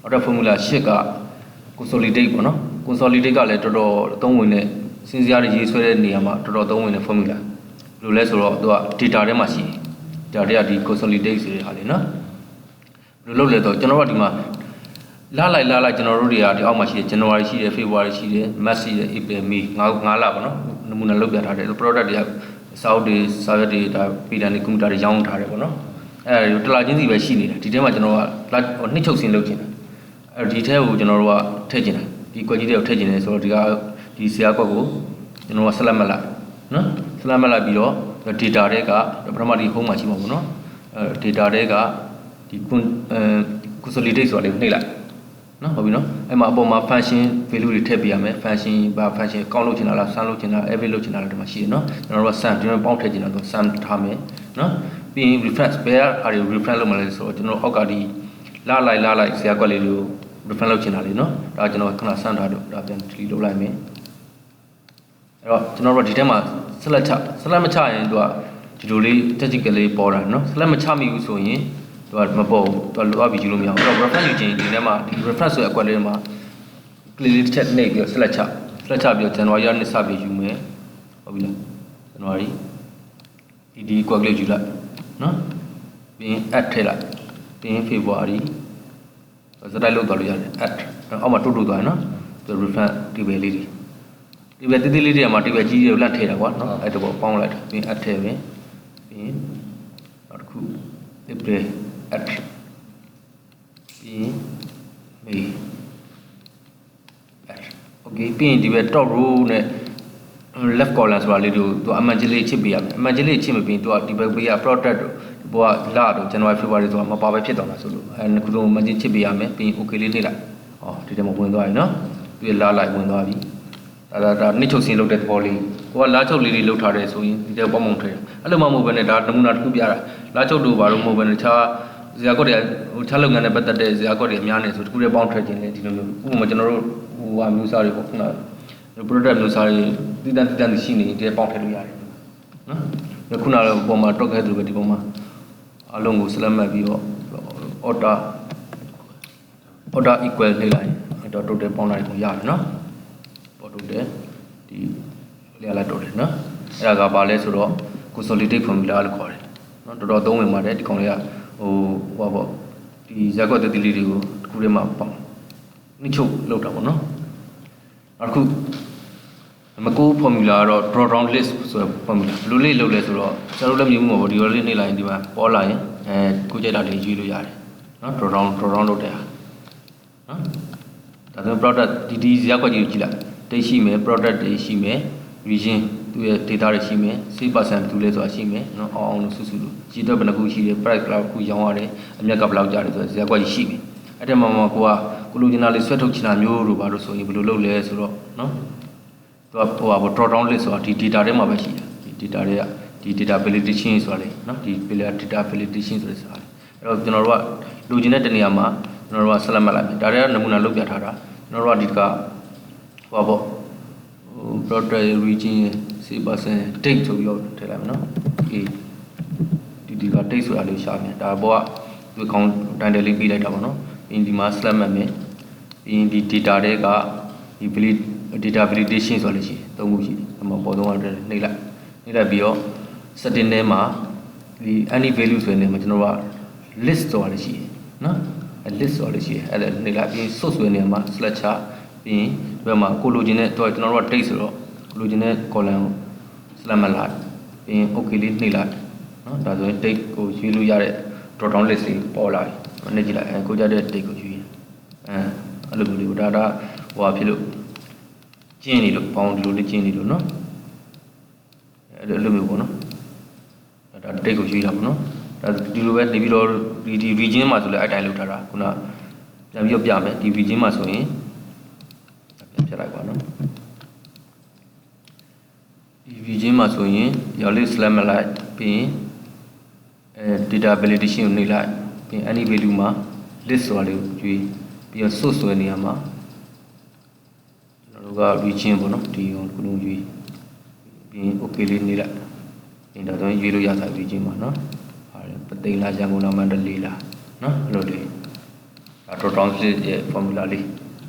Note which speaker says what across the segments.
Speaker 1: နောက်တဲ့ formula 8က consolidate ပေါ့နော် consolidate ကလည်းတော်တော်အသုံးဝင်တဲ့စဉ်းစားရရေးဆွဲတဲ့နေရာမှာတော်တော်အသုံးဝင်တဲ့ formula ဘယ်လိုလဲဆိုတော့သူက data ထဲမှာရှိတယ် data တွေကဒီ consolidate ဆိုတဲ့ဟာလေနော်ဘယ်လိုလုပ်လဲတော့ကျွန်တော်တို့ကဒီမှာလာလိုက်လာလိုက်ကျွန်တော်တို့တွေကဒီအောက်မှာရှိတယ် January ရှိတယ် February ရှိတယ် March ရှိတယ် April May ငါးငါးလပေါ့နော်နမူနာလုပ်ပြထားတယ် product တွေကစာအုပ်တွေစာရွက်တွေဒါပြည်တန်တွေကွန်ပျူတာတွေရောင်းထားတယ်ပေါ့နော်အဲဒါတလာချင်းစီပဲရှိနေတယ်ဒီထဲမှာကျွန်တော်ကလာနှစ်ချုပ်စင်းလုပ်ချင်တယ် အဲဒီထဲကိုကျွန်တော်တို့ကထည့်ချင်တယ်ဒီကွက်ကြီးတွေကိုထည့်ချင်တယ်ဆိုတော့ဒီကဒီဆရာကွက်ကိုကျွန်တော်ကဆက်လက်မလိုက်နော်ဆက်လက်မလိုက်ပြီးတော့ data တွေကပထမဒီ home မှာရှိမှာပေါ့နော်အဲ data တွေကဒီ consolidate ဆိုတာလေးနှိပ်လိုက်နော်ဟုတ်ပြီနော်အဲ့မှာအပေါ်မှာ function value တွေထည့်ပေးရမယ် function ဘာ function ကောင်းလုပ်ချင်တာလား sum လုပ်ချင်တာ every လုပ်ချင်တာလားဒီမှာရှိတယ်နော်ကျွန်တော်တို့က sum ကျွန်တော်ပေါင်းထည့်ချင်တာဆို sum ထားမယ်နော်ပြီးရင် reference ဘယ်ဟာတွေ reference လုပ်မလဲဆိုတော့ကျွန်တော်အောက်ကဒီလာလိုက်လာလိုက်ဆရာကွက်လေးတွေကို reference လုပ်ချင်တာလေနော်ဒါကျွန်တော်ခဏ sum ထားတော့ဒါပြန် delete လုပ်လိုက်မယ်အဲ့တော့ကျွန်တော်တို့ဒီထဲမှာ select ချ select မချရင်သူကဒီလိုလေး technical လေးပေါ်တာနော် select မချမိဘူးဆိုရင်သူကမပေါ်ဘူးသူကလိုအပ်ပြီးယူလို့မရဘူးအဲ့တော့ reference ယူခြင်းဒီထဲမှာဒီ reference ဆိုတဲ့အကွက်လေးမှာ click လေးတစ်ချက်နှိပ်ပြီးတော့ select ချ select ချပြီးတော့ January ကနေစပြီးယူမယ်ဟုတ်ပြီလား January ဒီဒီကွက်ကလေးယူလိုက်နော်ပြီးရင် add ထည့်လိုက်ပြီးရင် February စတိုက်လောက်သွားလို့ရတယ် add အောက်မှာတိုးတိုးသွားရနော်သူ reference ဒီပဲလေးတွေဒီပဲတိတိလေးတွေကမှာဒီပဲကြီးတွေကိုလန့်ထည့်တာကွာနော်အဲ့ဒါပေါ့ပေါင်းလိုက်တာပြီးရင် add ထည့်ပြီပြီးရင်နောက်တစ်ခု April add ပြီးရင် May add okay ပြီးရင်ဒီဘက် top row နဲ့ left column ဆိုတာလေးတို့သူအမှန်ကြီးလေးချစ်ပေးရမယ်အမှန်ကြီးလေးချစ်မပေးရင်သူကဒီဘက်ဘေးက product တို့ဘောကလာတော့ January February ဆိုတာမပါပဲဖြစ်သွားတာဆိုလို့အဲခုလုံးမှန်ကြီးချစ်ပေးရမယ်ပြီးရင် okay လေးနှိပ်လိုက်ဟောဒီထဲမှာဝင်သွားပြီနော်ပြီးလာလိုက်ဝင်သွားပြီဒါဒါဒါနှစ်ချုပ်စင်းလုပ်တဲ့သဘောလေးကိုကလာချုပ်လေးတွေလုပ်ထားတယ်ဆိုရင်ဒီထဲပေါင်းပေါင်းထဲအဲ့လိုမှမဟုတ်ဘဲနဲ့ဒါနမူနာတစ်ခုပြတာလာချုပ်တို့ဘာလို့မဟုတ်ဘဲနဲ့တခြားဇာတ်ကွက်တွေဟိုထားလုပ်ငန်းနဲ့ပတ်သက်တဲ့ဇာတ်ကွက်တွေအများနေဆိုတခုတည်းပေါင်းထွက်ခြင်းလေဒီလိုမျိုးဥပမာကျွန်တော်တို့ဟိုဟာမျိုးစားတွေပေါ့ခုနက product မျိုးစားတွေတည်တံ့တည်တံ့ရှိနေတယ်ပေါင်းထည့်လို့ရတယ်နော်ခုနကပုံမှာတော့ခဲ့သူပဲဒီပုံမှာ အလုံးကို select မှတ်ပြီးတော့ order order equal နှိပ်လိုက်အဲ့တော့ total ပေါင်းလိုက်ကိုရတယ်နော်ပေါ် total ဒီလျာလိုက် total နော်အဲ့ဒါကဘာလဲဆိုတော့ consolidate formula လို့ခေါ်တယ်နော်တော်တော်သုံးဝင်ပါတယ်ဒီကောင်လေးကဟိုဟောပေါ့ဒီဇက်ကွက်တတိလေးတွေကိုတစ်ခုတည်းမှာပေါင်းနှိချုပ်လောက်တာပေါ့နော်နောက်တစ်ခု နံပါတ်9 formula ကတော့ draw down list ဆိုတဲ့ formula ဘယ်လိုလေးလုပ်လဲဆိုတော့ကျွန်တော်တို့လည်းမြင်မှုမှာပေါ့ဒီလိုလေးနှိပ်လိုက်ရင်ဒီမှာပေါ်လာရင်အဲကိုကြိုက်တာလေးရွေးလို့ရတယ်နော် draw down draw down လုပ်တဲ့ဟာနော်ဒါဆို product ဒီဒီဇက်ကွက်ကြီးကိုကြည့်လိုက် date ရှိမယ် product တွေရှိမယ် region သူရဲ့ data တွေရှိမယ်6%သူလဲဆိုတာရှိမယ်နော်အောင်အောင်လို့စုစုလို့ကြီးတော့ဘယ်နှခုရှိတယ် price ဘယ်လောက်ခုရောင်းရတယ်အမြက်ကဘယ်လောက်ကျတယ်ဆိုတော့ဇက်ကွက်ကြီးရှိမယ်အဲ့တဲ့မှာမှာကိုကကိုလိုချင်တာလေးဆွဲထုတ်ချင်တာမျိုးတို့ဘာလို့ဆိုရင်ဘယ်လိုလုပ်လဲဆိုတော့နော် သူကဟိုဟာ draw down list ဆိုတာဒီ data ထဲမှာပဲရှိတာဒီ data တွေကဒီ data validation ဆိုတာလေနော်ဒီ data validation ဆိုတဲ့စာလေအဲ့တော့ကျွန်တော်တို့ကလိုချင်တဲ့တနေရာမှာကျွန်တော်တို့ကဆက်လက်မှတ်လိုက်မယ်ဒါတွေကနမူနာလုပ်ပြထားတာကျွန်တော်တို့ကဒီကဟိုပါပေါ့ product region 6% date ဆိုပြီးတော့ထည့်လိုက်မယ်နော်အေးဒီဒီက date ဆိုတာလေးရှာမယ်ဒါဘောကဒီကောင်တန်တယ်လေးပေးလိုက်တာပေါ့နော်ပြီးရင်ဒီမှာ slash မှတ်မယ်ပြီးရင်ဒီ data တွေက ဒီ valid data validation ဆိုတာလေးရှိတယ်သုံးခုရှိတယ်အမှပေါ်တော့နှိပ်လိုက်နှိပ်လိုက်ပြီးတော့ setting ထဲမှာဒီ any value ဆိုရင်လည်းကျွန်တော်တို့က list ဆိုတာလေးရှိတယ်နော်အဲ list ဆိုတာလေးရှိတယ်အဲ့ဒါနှိပ်လိုက်ပြီး source ဆိုရင်မှာ slash ချပြီးရင်ဒီဘက်မှာကိုလိုချင်တဲ့တော့ကျွန်တော်တို့က date ဆိုတော့ကိုလိုချင်တဲ့ column ကို slash မှတ်လိုက်ပြီးရင် okay လေးနှိပ်လိုက်နော်ဒါဆိုရင် date ကိုရွေးလို့ရတဲ့ drop down list လေးပေါ်လာပြီနှိပ်ကြည့်လိုက်အဲကိုကြတဲ့ date ကိုရွေးအဲအဲ့လိုမျိုးလေးဒါဒါ ဟိုဟာဖြစ်လို့ကျင်းနေလို့ပေါင်းဒီလိုလေးကျင်းနေလို့နော်အဲ့လိုမျိုးပေါ့နော်ဒါ date ကိုရွေးတာပေါ့နော်ဒါဒီလိုပဲနေပြီးတော့ဒီဒီ region မှာဆိုလဲအဲ့တိုင်းလောက်ထားတာခုနပြန်ပြီးတော့ပြမယ်ဒီ region မှာဆိုရင်ပြန်ပြလိုက်ပါနော်ဒီ region မှာဆိုရင်ရော်လေး slam လိုက်ပြီးရင်အဲ data validation ကိုနှိပ်လိုက်ပြီးရင် any value မှာ list ဆိုတာလေးကိုရွေးပြီးတော့ source ဆိုတဲ့နေရာမှာ ကျွန်တော်တို့က region ပေါ့နော်ဒီကိုခုလုံးရွေးပြီးရင် okay လေးနှိပ်လိုက်ဒီတော့တော့ရွေးလို့ရတာ region မှာနော်ဟာပသိမ်လားရန်ကုန်လားမန္တလေးလားနော်အဲ့လိုလေးဒါ drop down split ရဲ့ formula လေး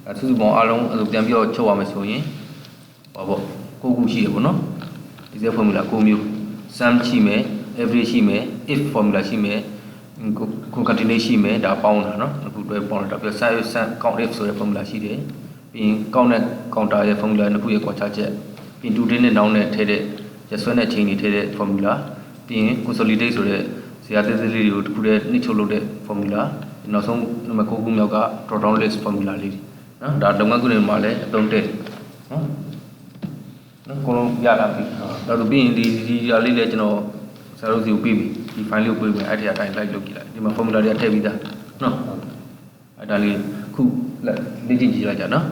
Speaker 1: အဲစုစုပေါင်းအားလုံးအဲ့လိုပြန်ပြီးတော့ချုပ်ရမယ်ဆိုရင်ဟောပေါ့ကိုခုရှိရပေါ့နော်ဒီစက် formula 9မျိုး sum ရှိမယ် average ရှိမယ် if formula ရှိမယ် concatenate ရှိမယ်ဒါပေါင်းတာနော်အခုတွဲပေါင်းတာပြီး sum sum count if ဆိုတဲ့ formula ရှိတယ် ပြီးရင် count နဲ့ counter ရဲ့ formula နှစ်ခုရဲ့ကွာခြားချက်ပြီးရင် to din နဲ့ noun နဲ့ထည့်တဲ့ရဆွဲနဲ့ chain တွေထည့်တဲ့ formula ပြီးရင် consolidate ဆိုတဲ့ဇာတ်သေးသေးလေးတွေကိုတစ်ခုတည်းနှိမ့်ချုပ်လုပ်တဲ့ formula နောက်ဆုံးနံပါတ်9ခုမြောက်က drop down list formula လေးတွေနော်ဒါလုပ်ငန်းခွင်တွေမှာလည်းအသုံးတဲ့နော်နော်ကိုလုံးရတာပြီဒါဆိုပြီးရင်ဒီဒီဟာလေးလည်းကျွန်တော်ဆရာတို့စီကိုပြီးပြီဒီ file လေးကိုပြီးပြီအဲ့ဒီအတိုင်း like လုပ်ကြည့်လိုက်ဒီမှာ formula တွေကထည့်ပြီးသားနော်အဲ့ဒါလေးခုလက်လေ့ကျင့်ကြည့်လိုက်ကြနော်